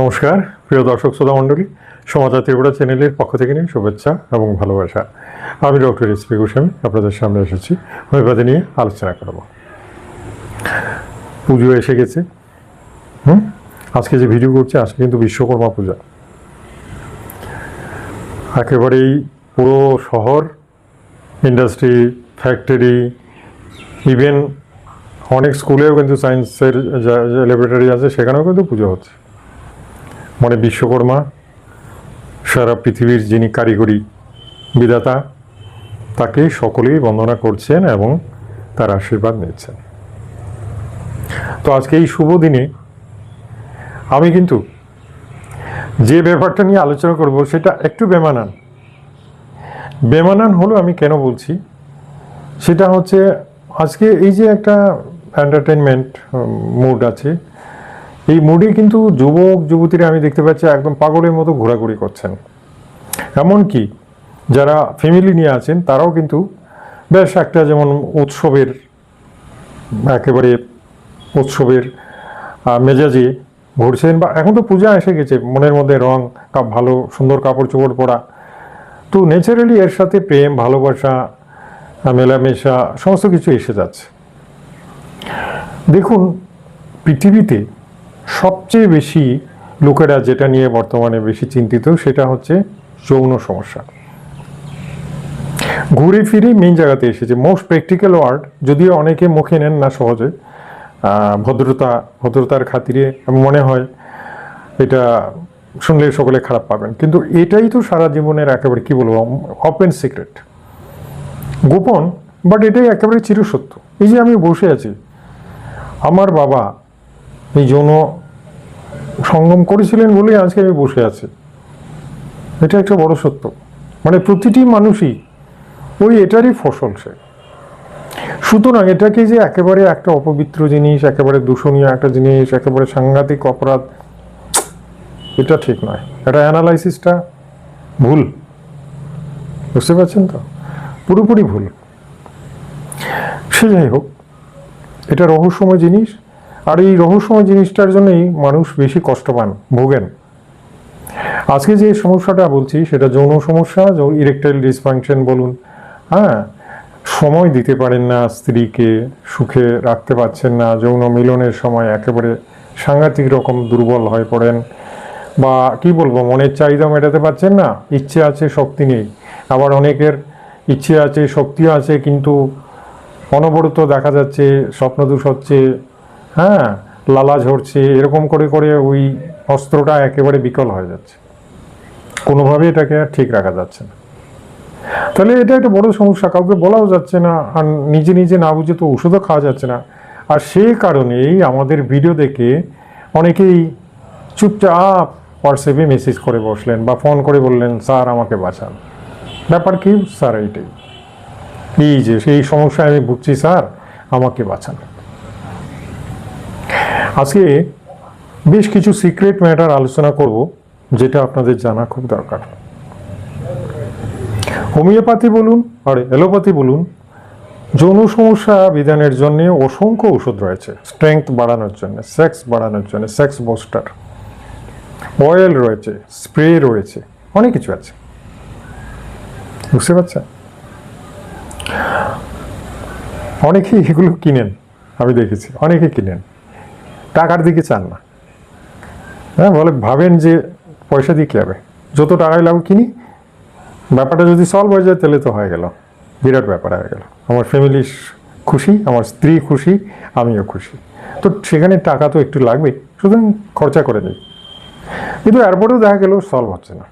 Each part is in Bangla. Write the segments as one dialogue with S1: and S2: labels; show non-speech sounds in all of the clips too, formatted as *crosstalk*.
S1: নমস্কার, প্রিয় দর্শক শ্রোতা মণ্ডলী সমাচার ত্রিপুরা চ্যানেলের পক্ষ থেকে নিয়ে শুভেচ্ছা এবং ভালোবাসা। আমি ডক্টর এস পি গোস্বামী, আপনাদের সামনে এসেছি। হোমিওপ্যাথি নিয়ে আলোচনা করব। পুজো এসে গেছে। হুম? আজকে যে ভিডিও করছি, আজকে কিন্তু বিশ্বকর্মা পূজা। একেবারেই পুরো শহর, ইন্ডাস্ট্রি, ফ্যাক্টরি, ইভেন অনেক স্কুলেও কিন্তু সায়েন্সের যে ল্যাবরেটরি আছে, সেখানেও কিন্তু পুজো হচ্ছে। মানে বিশ্বকর্মা, সারা পৃথিবীর যিনি কারিগরি বিধাতা, তাকে সকলেই বন্দনা করছেন এবং তার আশীর্বাদ নিচ্ছেন। তো আজকে এই শুভ দিনে আমি কিন্তু যে ব্যাপারটা নিয়ে আলোচনা করব সেটা একটু বেমানান। বেমানান হলো আমি কেন বলছি? সেটা হচ্ছে আজকে এই যে একটা এন্টারটেনমেন্ট মুড আছে এই মুডে কিন্তু যুবক, যুবতীরা আমি দেখতে পাচ্ছি একদম পাগলের মতো ঘোরাঘুরি করছেন। এমনকি যারা ফ্যামিলি নিয়ে আছেন, তারাও কিন্তু বেশ একটা যেমন উৎসবের, একেবারে উৎসবের মেজাজে ঘুরছেন বা এখন তো পূজা এসে গেছে, মনের মধ্যে রং ভালো, সুন্দর কাপড় চোপড় পরা। তো ন্যাচারালি এর সাথে প্রেম, ভালোবাসা মেলামেশা, সমস্ত কিছু এসে যাচ্ছে। দেখুন, পৃথিবীতে সবচেয়ে বেশি লোকেরা যেটা নিয়ে বর্তমানে বেশি চিন্তিত সেটা হচ্ছে যৌন সমস্যা। ঘুরে ফিরে মেন জায়গাতে এসেছে। মোস্ট প্র্যাকটিক্যাল ওয়ার্ড যদিও অনেকে মুখে নেন না সহজে ভদ্রতা, ভদ্রতার খাতিরে মনে হয় এটা শুনলে সকলে খারাপ পাবেন। কিন্তু এটাই তো সারা জীবনের একেবারে কি বলব ওপেন সিক্রেট গোপন বাট এটাই একেবারে চিরসত্য। এই যে আমি বসে আছি, আমার বাবা এই যৌন সঙ্গম করেছিলেন বলেই আজকে আমি বসে আছি। এটা একটা বড় সত্য। মানে প্রতিটি মানুষই ওই এটারই ফসল সে। সুতরাং এটাকে যে একেবারে একটা অপবিত্র জিনিস, একেবারে দূষণীয় একটা জিনিস, একেবারে সাংঘাতিক অপরাধ, এটা ঠিক নয়। এটা অ্যানালাইসিসটা ভুল। বুঝতে পারছেন তো? পুরোপুরি ভুল। সে যাই হোক, এটা রহস্যময় জিনিস আর এই রহস্যময় জিনিসটার জন্যই মানুষ বেশি কষ্ট পান, ভোগেন। আজকে যে সমস্যাটা বলছি, সেটা যৌন সমস্যা ইরেকটাইল ডিসফাংশন বলুন। হ্যাঁ সময় দিতে পারেন না স্ত্রীকে, সুখে রাখতে পারছেন না, যৌন মিলনের সময় একেবারে সাংঘাতিক রকম দুর্বল হয়ে পড়েন। বা কি বলব, মনের চাহিদা মেটাতে পারছেন না, ইচ্ছে আছে, শক্তি নেই। আবার অনেকের ইচ্ছে আছে শক্তিও আছে, কিন্তু অনবরত দেখা যাচ্ছে, স্বপ্নদোষ হচ্ছে হ্যাঁ লালা ঝরছে এরকম করে করে ওই অস্ত্রটা একেবারে বিকল হয়ে যাচ্ছে। কোনোভাবে এটাকে আর ঠিক রাখা যাচ্ছে না। তাহলে এটা একটা বড় সমস্যা, কাউকে বলাও যাচ্ছে না, আর নিজে নিজে না বুঝে তো ওষুধও খাওয়া যাচ্ছে না। আর সেই কারণেই আমাদের ভিডিও দেখে অনেকেই চুপচাপ হোয়াটসঅ্যাপে মেসেজ করে বসলেন বা ফোন করে বললেন, স্যার, আমাকে বাঁচান। ব্যাপার কি? স্যার, এইটাই। এই যে, সেই সমস্যায় আমি ভুগছি, স্যার, আমাকে বাঁচান। আজকে বেশ কিছু সিক্রেট ম্যাটার আলোচনা করব, যেটা আপনাদের জানা খুব দরকার। হোমিওপ্যাথি বলুন, আর অ্যালোপ্যাথি বলুন, যৌন সমস্যা বিধানের জন্য অসংখ্য ওষুধ রয়েছে। স্ট্রেংথ বাড়ানোর জন্য সেক্স বাড়ানোর জন্য সেক্স বুস্টার অয়েল রয়েছে স্প্রে রয়েছে, অনেক কিছু আছে। বুঝতে পারছেন? অনেকেই এগুলো কিনেন, আমি দেখেছি অনেকে কিনেন। টাকার দিকে চান না। হ্যাঁ বলে ভাবেন যে পয়সা দিয়ে কী হবে? যত টাকাই লাগুক কিনি। ব্যাপারটা যদি সলভ হয়ে যায়, তাহলে তো হয়ে গেল। বিরাট ব্যাপার হয়ে গেল। আমার ফ্যামিলি খুশি, আমার স্ত্রী খুশি, আমিও খুশি। তো সেখানে টাকা তো একটু লাগবে, সুতরাং খরচা করে নিই। কিন্তু এরপরেও দেখা গেল সলভ হচ্ছে না।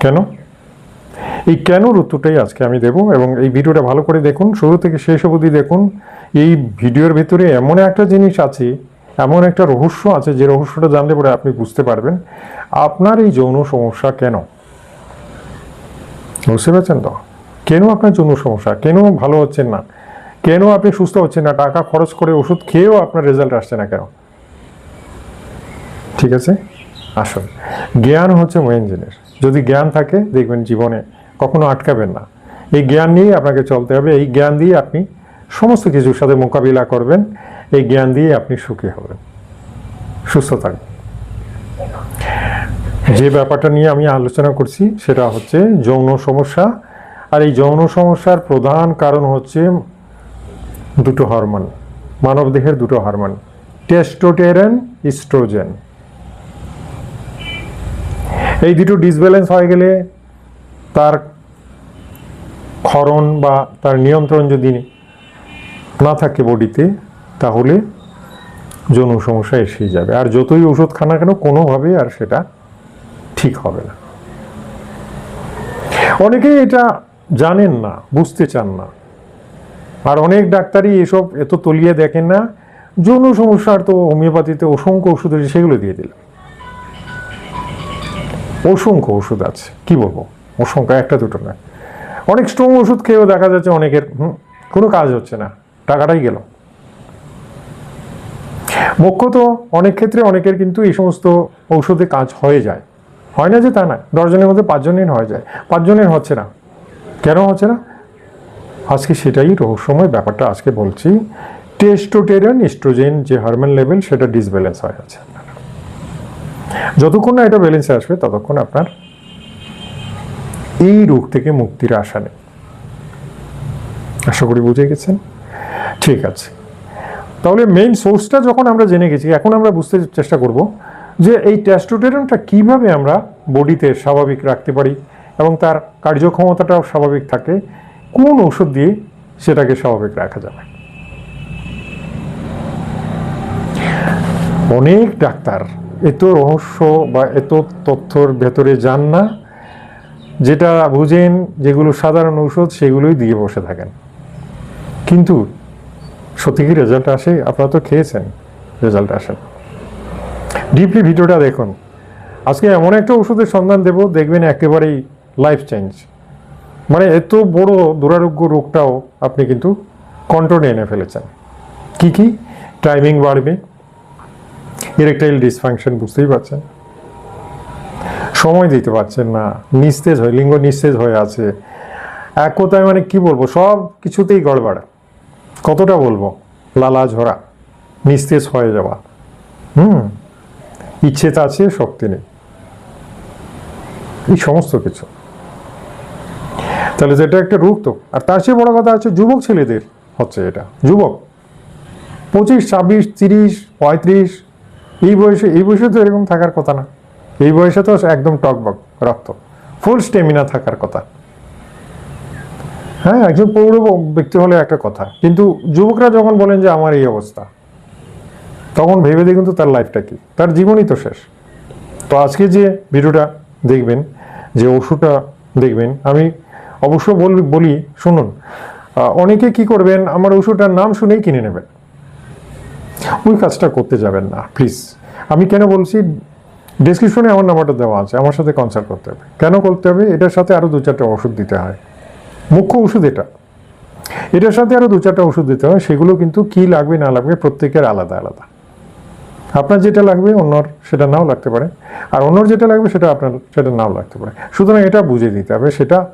S1: কেন? এই কেনর উত্তরটাই আজকে আমি দেব এবং এই ভিডিওটা ভালো করে দেখুন। শুরু থেকে শেষ অবধি দেখুন। এই ভিডিওর ভিতরে এমন একটা জিনিস আছে এমন একটা রহস্য আছে, যে রহস্যটা জানলে পরে আপনি বুঝতে পারবেন। আপনার এই যৌন সমস্যা কেন? বুঝতে পারছেন তো? কেন আপনার যৌন সমস্যা? কেন ভালো হচ্ছেন না? কেন আপনি সুস্থ হচ্ছেন না? টাকা খরচ করে ওষুধ খেয়েও আপনার রেজাল্ট আসছে না কেন? ঠিক আছে? আসুন। জ্ঞান হচ্ছে মেন জিনিস। যদি জ্ঞান থাকে, দেখবেন জীবনে কখনো আটকাবেন না। এই জ্ঞান নিয়ে আপনাকে চলতে হবে। এই জ্ঞান দিয়ে আপনি সমস্ত কিছুর সাথে মোকাবিলা করবেন। এই জ্ঞান দিয়ে আপনি সুখী হবেন। সুস্থ থাকবেন। যে ব্যাপারটা নিয়ে আমি আলোচনা করছি, সেটা হচ্ছে যৌন সমস্যা। আর এই যৌন সমস্যার প্রধান কারণ হচ্ছে দুটো হরমোন মানবদেহের দুটো হরমোন, টেস্টোটেরন, ইস্ট্রোজেন। এই দুটো ডিসব্যালেন্স হয়ে গেলে তার ক্ষরণ বা তার নিয়ন্ত্রণ যদি না থাকে বডিতে তাহলে যৌন সমস্যা এসেই যাবে। আর যতই ওষুধ খানা কেন কোনোভাবেই আর সেটা ঠিক হবে না। অনেকেই এটা জানেন না বুঝতে চান না। আর অনেক ডাক্তারই এসব এত তলিয়ে দেখেন না যৌন সমস্যার তো হোমিওপ্যাথিতে অসংখ্য ওষুধ আছে সেগুলো দিয়ে দিলাম। অসংখ্য ওষুধ আছে কি বলব? অসংখ্য একটা দুটো না অনেক স্ট্রং ওষুধ খেয়েও দেখা যাচ্ছে অনেকের হুম, কোনো কাজ হচ্ছে না টাকাটাই গেল। মুখ্যত অনেক ক্ষেত্রে অনেকের কিন্তু এই সমস্ত ঔষধে কাজ হয়ে যায়। হয় না যে তা না দশজনের মধ্যে পাঁচজনের হয়ে যায়। পাঁচজনের হচ্ছে না। কেন হচ্ছে না? আজকে সেটাই রহস্যময় ব্যাপারটা আজকে বলছি। টেস্টোটেরন ইস্ট্রোজেন যে হরমোন লেভেল, সেটা ডিসব্যালেন্স হয়ে আছে। যতক্ষণ না এটা ব্যালেন্সে আসবে, ততক্ষণ আপনার এই রোগ থেকে মুক্তির আশা নেই। আশা করি বুঝে গেছেন? ঠিক আছে। তাহলে মেইন সোর্সটা যখন আমরা জেনে গেছি, এখন আমরা বুঝতে চেষ্টা করব যে এই টেস্টোটেরনটা কীভাবে আমরা বডিতে স্বাভাবিক রাখতে পারি এবং তার কার্যক্ষমতাটাও স্বাভাবিক থাকে, কোন ওষুধ দিয়ে সেটাকে স্বাভাবিক রাখা যাবে। অনেক ডাক্তার এত রহস্য বা এত তথ্যর ভেতরে যান না, যেটা বুঝেন যেগুলো সাধারণ ঔষধ সেগুলোই দিয়ে বসে থাকেন। কিন্তু সত্যি কি রেজাল্ট আসে? আপনারা তো খেয়েছেন রেজাল্ট আসে। ডিপলি ভিডিওটা দেখুন। আজকে এমন একটা ওষুধের সন্ধান দেব, দেখবেন একেবারেই লাইফ চেঞ্জ মানে এত বড় দুরারোগ্য রোগটাও আপনি কিন্তু কন্ট্রোলে এনে ফেলেছেন। কি কি? টাইমিং বাড়বে। ইরেকটাইল ডিসফাংশন বুঝতেই পারছেন। সময় দিতে পারছেন না। নিস্তেজ হয়ে, লিঙ্গ নিস্তেজ হয়ে আছে। এক কথায় মানে কি বলব, সব কিছুতেই গড়বড়। কতটা বলব? লালা ঝরা, নিস্তেজ হয়ে যাওয়া। হুম ইচ্ছে তো আছে, শক্তি নেই। এই সমস্ত কিছু। তাহলে যেটা একটা রোগ তো। আর তার চেয়ে বড় কথা হচ্ছে যুবক ছেলেদের হচ্ছে এটা। যুবক, পঁচিশ, ছাব্বিশ, তিরিশ, পঁয়ত্রিশ, এই বয়সে এই বয়সে তো এরকম থাকার কথা না। এই বয়সে তো একদম টকবক, রক্ত। ফুল স্টেমিনা থাকার কথা। হ্যাঁ একজন পৌর ব্যক্তি হলে একটা কথা। কিন্তু যুবকরা যখন বলেন যে আমার এই অবস্থা, তখন ভেবে দেখুন তো তার লাইফটা কি। তার জীবনই তো শেষ। তো আজকে যে ভিডিওটা দেখবেন, যে ওষুধটা দেখবেন, আমি অবশ্য বল- বলি, শুনুন অনেকে কি করবেন, আমার ওষুধটার নাম শুনেই কিনে নেবেন। ওই কাজটা করতে যাবেন না প্লিজ আমি কেন বলছি ডিসক্রিপশনে আমার নাম্বারটা দেওয়া আছে, আমার সাথে কনসাল্ট করতে হবে। কেন করতে হবে? এটার সাথে আরও দু চারটে ওষুধ দিতে হয়। মুখ্য ওষুধ এটা। এটার সাথে আরও দু চারটে ওষুধ দিতে হয়, সেগুলো কিন্তু কি লাগবে, না লাগবে প্রত্যেকের আলাদা আলাদা। আপনার যেটা লাগবে, অন্যর সেটা নাও লাগতে পারে। আর অন্যর যেটা লাগবে, সেটা আপনার, সেটা নাও লাগতে পারে। সুতরাং এটা বুঝে দিতে হবে, সেটা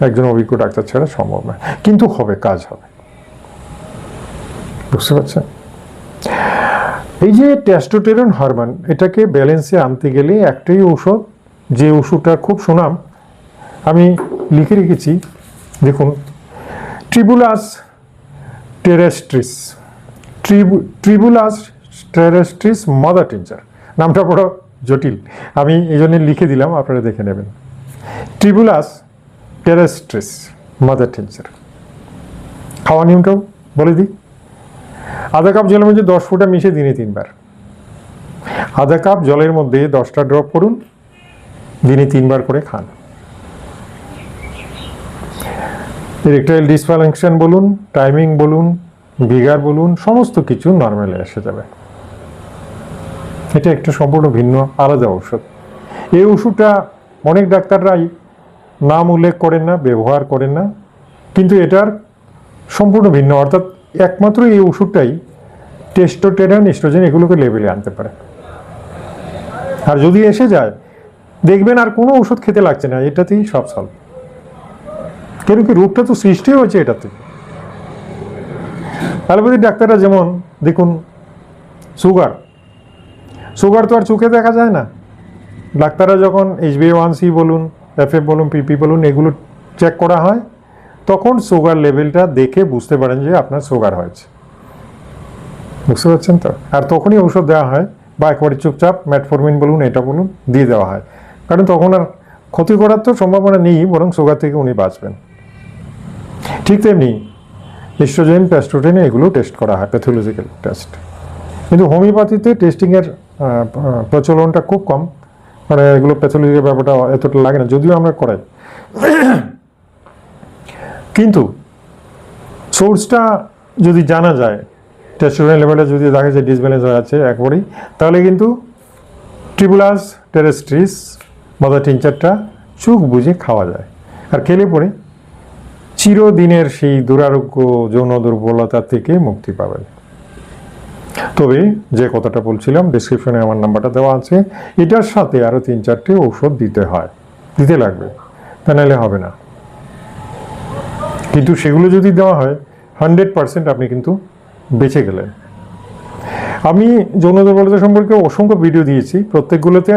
S1: একজন অভিজ্ঞ ডাক্তার ছাড়া সম্ভব নয়। কিন্তু হবে, কাজ হবে। বুঝতে পারছেন? এই যে টেস্টোটেরন হরমোন এটাকে ব্যালেন্সে আনতে গেলে একটাই ঔষধ, যে ওষুধটা খুব সুনাম, আমি লিখে রেখেছি দেখুন ট্রিবুলাস টেরেস্ট্রিস ট্রিবু ট্রিবুলাস টেরেস্ট্রিস মাদার টিঞ্চার নামটা বড় জটিল। আমি এই জন্য লিখে দিলাম, আপনারা দেখে নেবেন। ট্রিবুলাস টেরেস্ট্রিস মাদার টিঞ্চার খাওয়া নিয়মটাও বলে দিই। আধা কাপ জলের মধ্যে দশ ফোঁটা মিশিয়ে দিনে তিনবার। আধা কাপ জলের মধ্যে দশটা ড্রপ করুন, দিনে তিনবার করে খান। ইরেকটাইল ডিসফাংশন বলুন টাইমিং বলুন ভিগার বলুন, সমস্ত কিছু নর্মালে এসে যাবে। এটা একটা সম্পূর্ণ ভিন্ন, আলাদা ওষুধ এই ওষুধটা অনেক ডাক্তাররাই নাম উল্লেখ করেন না, ব্যবহার করেন না, কিন্তু এটার সম্পূর্ণ ভিন্ন, অর্থাৎ একমাত্র এই ওষুধটাই টেস্টোটেরন এস্ট্রোজেন এগুলোকে লেভেলে আনতে পারে। আর যদি এসে যায়, দেখবেন আর কোনো ওষুধ খেতে লাগছে না, এটাতেই সব সলভ কেন কি রোগটা তো সৃষ্টি হয়েছে এটাতে? অ্যালোপ্যাথিক ডাক্তাররা যেমন, দেখুন, সুগার। সুগার তো আর চোখে দেখা যায় না। ডাক্তাররা যখন এইচবি ওয়ান সি বলুন এফ এফ বলুন পিপি বলুন, এগুলো চেক করা হয়, তখন সুগার লেভেলটা দেখে বুঝতে পারেন যে আপনার সুগার হয়েছে। বুঝতে পারছেন তো? আর তখনই ঔষধ দেওয়া হয় বা একবারে চুপচাপ ম্যাটফরমিন বলুন, এটা বলুন, দিয়ে দেওয়া হয়। কারণ তখন আর ক্ষতি করার তো সম্ভাবনা নেই, বরং সুগার থেকে উনি বাঁচবেন। ঠিক তেমনি ইস্ট্রোজেন প্যাস্ট্রোটেন এগুলো টেস্ট করা হয় প্যাথোলজিক্যাল টেস্ট কিন্তু হোমিওপ্যাথিতে টেস্টিংয়ের প্রচলনটা খুব কম। মানে এগুলো প্যাথোলজিক্যাল ব্যাপারটা এতটা লাগে না, যদিও আমরা করাই। কিন্তু সোর্সটা যদি জানা যায় টেস্টোস্টেরন লেভেলে যদি দেখা যায় ডিসব্যালেন্স হয়ে আছে একবারেই, তাহলে কিন্তু ট্রিবুলাস টেরেস্ট্রিস মদা টিনচারটা চোখ বুঝে খাওয়া যায়। আর খেলে পরে চিরদিনের সেই দুরারোগ্য, যৌন দুর্বলতা থেকে মুক্তি পাবেন। তবে যে কথাটা বলছিলাম ডিসক্রিপশনে আমার নাম্বারটা দেওয়া আছে। এটার সাথে আরও তিন চারটে ঔষধ দিতে হয়। দিতে লাগবে। তা নাহলে হবে না। কিন্তু সেগুলো যদি দেওয়া হয় হান্ড্রেড পার্সেন্ট আপনি কিন্তু বেঁচে গেলেন। আমি যৌন দুর্বলতা সম্পর্কে অসংখ্য ভিডিও দিয়েছি। প্রত্যেকগুলোতে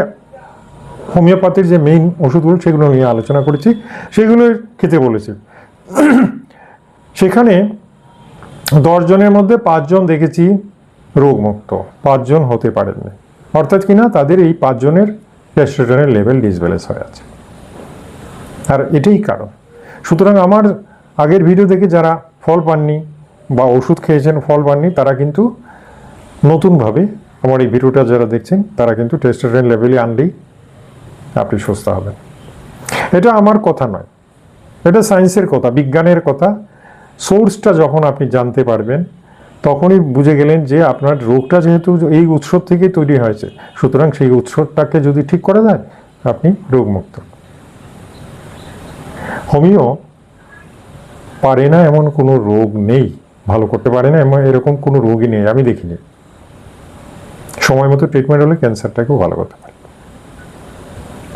S1: হোমিওপ্যাথির যে মেইন ওষুধগুলো সেগুলো নিয়ে আলোচনা করেছি। সেগুলো খেতে বলেছি। *coughs* সেখানে দশজনের মধ্যে পাঁচজন দেখেছি রোগমুক্ত, পাঁচজন হতে পারেননি। অর্থাৎ কিনা তাদের এই পাঁচজনের টেস্টোস্টেরনের লেভেল ডিসব্যালেন্স হয়ে আছে। আর এটাই কারণ। সুতরাং আমার আগের ভিডিও দেখে যারা ফল পাননি বা ওষুধ খেয়েছেন, ফল পাননি, তারা কিন্তু নতুনভাবে আমার এই ভিডিওটা যারা দেখছেন, তারা কিন্তু টেস্টোস্টেরন লেভেলে আনলেই আপনি সুস্থ হবেন। এটা আমার কথা নয়। এটা সায়েন্সের কথা, বিজ্ঞানের কথা। সোর্সটা যখন আপনি জানতে পারবেন, তখনই বুঝে গেলেন যে আপনার রোগটা যেহেতু এই উৎস থেকেই তৈরি হয়েছে, সুতরাং সেই উৎসটাকে যদি ঠিক করা যায়, আপনি রোগমুক্ত। হোমিও পারে না এমন কোনো রোগ নেই, ভালো করতে পারে না এমন এরকম কোনো রোগই নেই, আমি দেখিনি। সময় মতো ট্রিটমেন্ট হলে ক্যান্সারটাকেও ভালো করতে পারে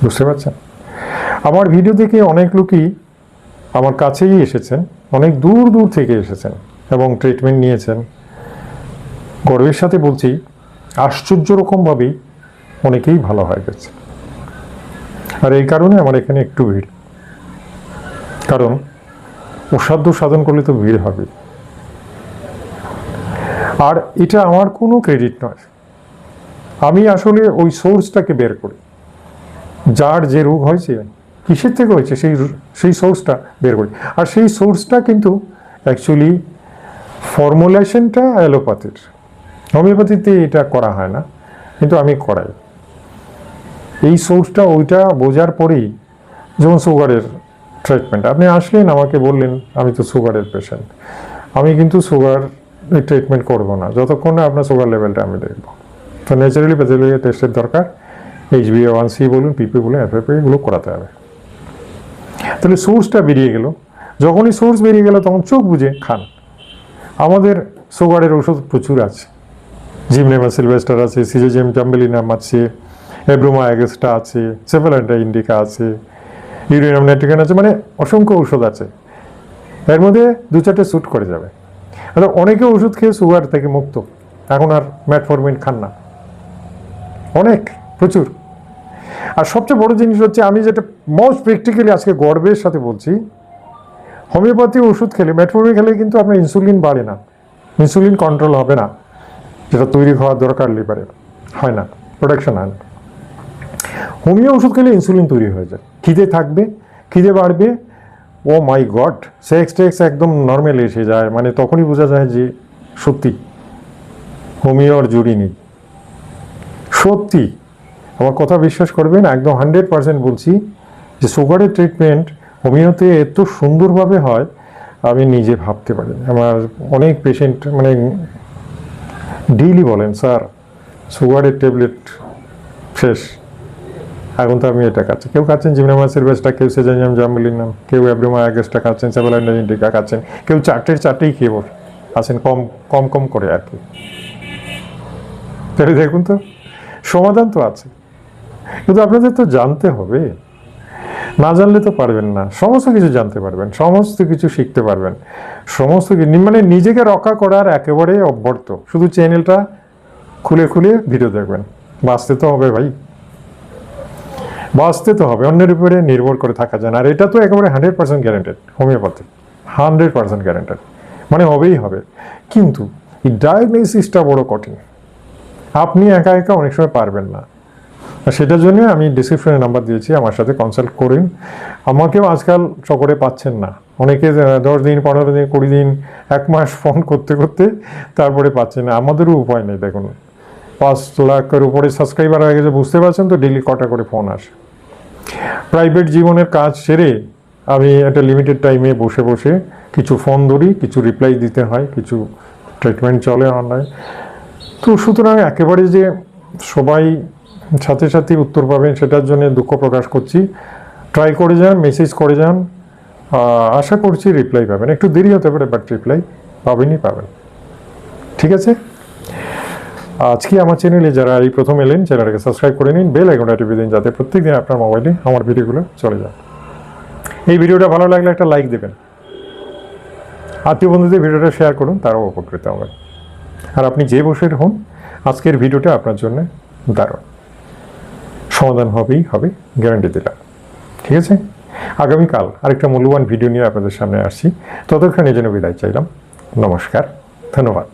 S1: বুঝতে পারছেন? আমার ভিডিও দেখে অনেক লোকই আমার কাছেই এসেছেন, অনেক দূর দূর থেকে এসেছেন এবং ট্রিটমেন্ট নিয়েছেন। গর্বের সাথে বলছি, আশ্চর্য রকমভাবেই অনেকেই ভালো হয়ে গেছে। আর এই কারণে আমার এখানে একটু ভিড়। কারণ অসাধ্য সাধন করলে তো ভিড় হবে। আর এটা আমার কোনো ক্রেডিট নয়। আমি আসলে ওই সোর্সটাকে বের করি। যার যে রোগ হয়েছে কিসের থেকে হয়েছে? সেই সেই সোর্সটা বের করি। আর সেই সোর্সটা কিন্তু অ্যাকচুয়ালি ফর্মুলেশনটা অ্যালোপ্যাথির হোমিওপ্যাথিতে এটা করা হয় না, কিন্তু আমি করাই। এই সোর্সটা ওইটা বোঝার পরেই যেমন সুগারের ট্রিটমেন্ট আপনি আসলেন, আমাকে বললেন, আমি তো সুগারের পেশেন্ট আমি কিন্তু সুগার ট্রিটমেন্ট করব না। যতক্ষণ না আপনার সুগার লেভেলটা আমি দেখব। তো ন্যাচারালি প্যাথোলজি টেস্টের দরকার। এইচ বি ওয়ান সি বলুন পিপি বলুন এফ এফ এগুলো করাতে হবে। তাহলে সোর্সটা বেরিয়ে গেল। যখনই সোর্স বেরিয়ে গেল, তখন চোখ বুঝে খান। আমাদের সুগারের ওষুধ প্রচুর আছে। জিমনেমা সিলভেস্টার আছে সিজোজেম জাম্বেলিনাম আছে এব্রোমা অ্যাগেস্টা আছে সেফেলান্টা ইন্ডিকা আছে ইউরিনাম নাইট্রিকান আছে মানে অসংখ্য ওষুধ আছে। এর মধ্যে দু চারটে স্যুট করে যাবে। আচ্ছা অনেকে ওষুধ খেয়ে সুগার থেকে মুক্ত। এখন আর ম্যাটফরমিন খান না। অনেক, প্রচুর। আর সবচেয়ে বড় জিনিস হচ্ছে আমি যেটা মোস্ট প্র্যাকটিক্যালি আজকে গর্বের সাথে বলছি, হোমিওপ্যাথি ওষুধ খেলে ম্যাটফরমিন খেলে কিন্তু আপনার ইনসুলিন বাড়ে না। ইনসুলিন কন্ট্রোল হবে না। যেটা তৈরি হওয়ার দরকার লিভারে হয় না। প্রোডাকশন হয় না। হোমিও ওষুধ খেলে ইনসুলিন তৈরি হয়ে যায়। খিদে থাকবে, খিদে বাড়বে। ও মাই গড সেক্স টেক্স একদম নর্মাল এসে যায়। মানে তখনই বোঝা যায় যে সত্যি। হোমিওর জুড়ি নেই। সত্যি। আমার কথা বিশ্বাস করবেন, একদম হান্ড্রেড পার্সেন্ট বলছি যে সুগারের ট্রিটমেন্ট হোমিওতে এত সুন্দরভাবে হয়, আমি নিজে ভাবতে পারি আমার অনেক পেশেন্ট মানে ডেইলি বলেন, স্যার, সুগারের ট্যাবলেট শেষ এখন তো আমি এটা খাচ্ছি। কেউ খাচ্ছেন জিমনামা সিলভেস্টা কেউ সেজানিয়াম জাম্বুলিনাম কেউ অ্যাব্রোমা অ্যাগেস্টা খাচ্ছেন সেভেলাইন্ডিকা খাচ্ছেন, কেউ চারটের চারটেই খেয়ে বস আছেন, কম কম কম করে আর কি। তাহলে দেখুন তো, সমাধান তো আছে। কিন্তু আপনাদের তো জানতে হবে। না জানলে তো পারবেন না। সমস্ত কিছু জানতে পারবেন, সমস্ত কিছু শিখতে পারবেন। সমস্ত কিছু মানে নিজেকে রক্ষা করার একেবারে অভ্যর্থ। শুধু চ্যানেলটা খুলে খুলে ভিডিও দেখবেন। বাঁচতে তো হবে ভাই। বাঁচতে তো হবে, অন্যের উপরে নির্ভর করে থাকা যায় আর এটা তো একেবারে hundred percent guaranteed homoeopathy hundred percent guaranteed মানে হবেই হবে। কিন্তু এই ডায়াগনোসিসটা বড় কঠিন। আপনি একা একা অনেক সময় পারবেন না। সেটার জন্য আমি ডিসক্রিপশনে নাম্বার দিয়েছি, আমার সাথে কনসাল্ট করুন। আমাকেও আজকাল সকলে পাচ্ছেন না। অনেকে দশ দিন, পনেরো দিন, কুড়ি দিন, এক মাস ফোন করতে করতে তারপরে পাচ্ছেন না। আমাদেরও উপায় নেই, দেখুন। পাঁচ লাখের উপরে সাবস্ক্রাইবার হয়ে গেছে, বুঝতে পারছেন তো ডেলি কটা করে ফোন আসে। প্রাইভেট জীবনের কাজ সেরে আমি একটা লিমিটেড টাইমে বসে বসে কিছু ফোন ধরি, কিছু রিপ্লাই দিতে হয়, কিছু ট্রিটমেন্ট চলে অনলাইন তো সুতরাং একেবারে যে সবাই সাথে সাথে উত্তর পাবেন, সেটার জন্য দুঃখ প্রকাশ করছি। ট্রাই করে যান মেসেজ করে যান। আশা করছি রিপ্লাই পাবেন। একটু দেরি হতে পারে বাট রিপ্লাই পাবেনই পাবেন। ঠিক আছে? আজকে আমার চ্যানেলে যারা এই প্রথম এলেন চ্যানেলটাকে সাবস্ক্রাইব করে নিন বেল আইকনটা টিপে দিন, যাতে প্রত্যেকদিন আপনার মোবাইলে আমার ভিডিওগুলো চলে যায়। এই ভিডিওটা ভালো লাগলে একটা লাইক দেবেন। আত্মীয় বন্ধুদের ভিডিওটা শেয়ার করুন, তারাও উপকৃত হবেন আর আপনি যে বসে হন আজকের ভিডিওটা আপনার জন্য দারুণ। সমাধান হবেই, হবে গ্যারান্টি দিলাম। ঠিক আছে? আগামীকাল আরেকটা মূল্যবান ভিডিও নিয়ে আপনাদের সামনে আসছি। ততক্ষণ জন্য বিদায় চাইলাম। নমস্কার, ধন্যবাদ।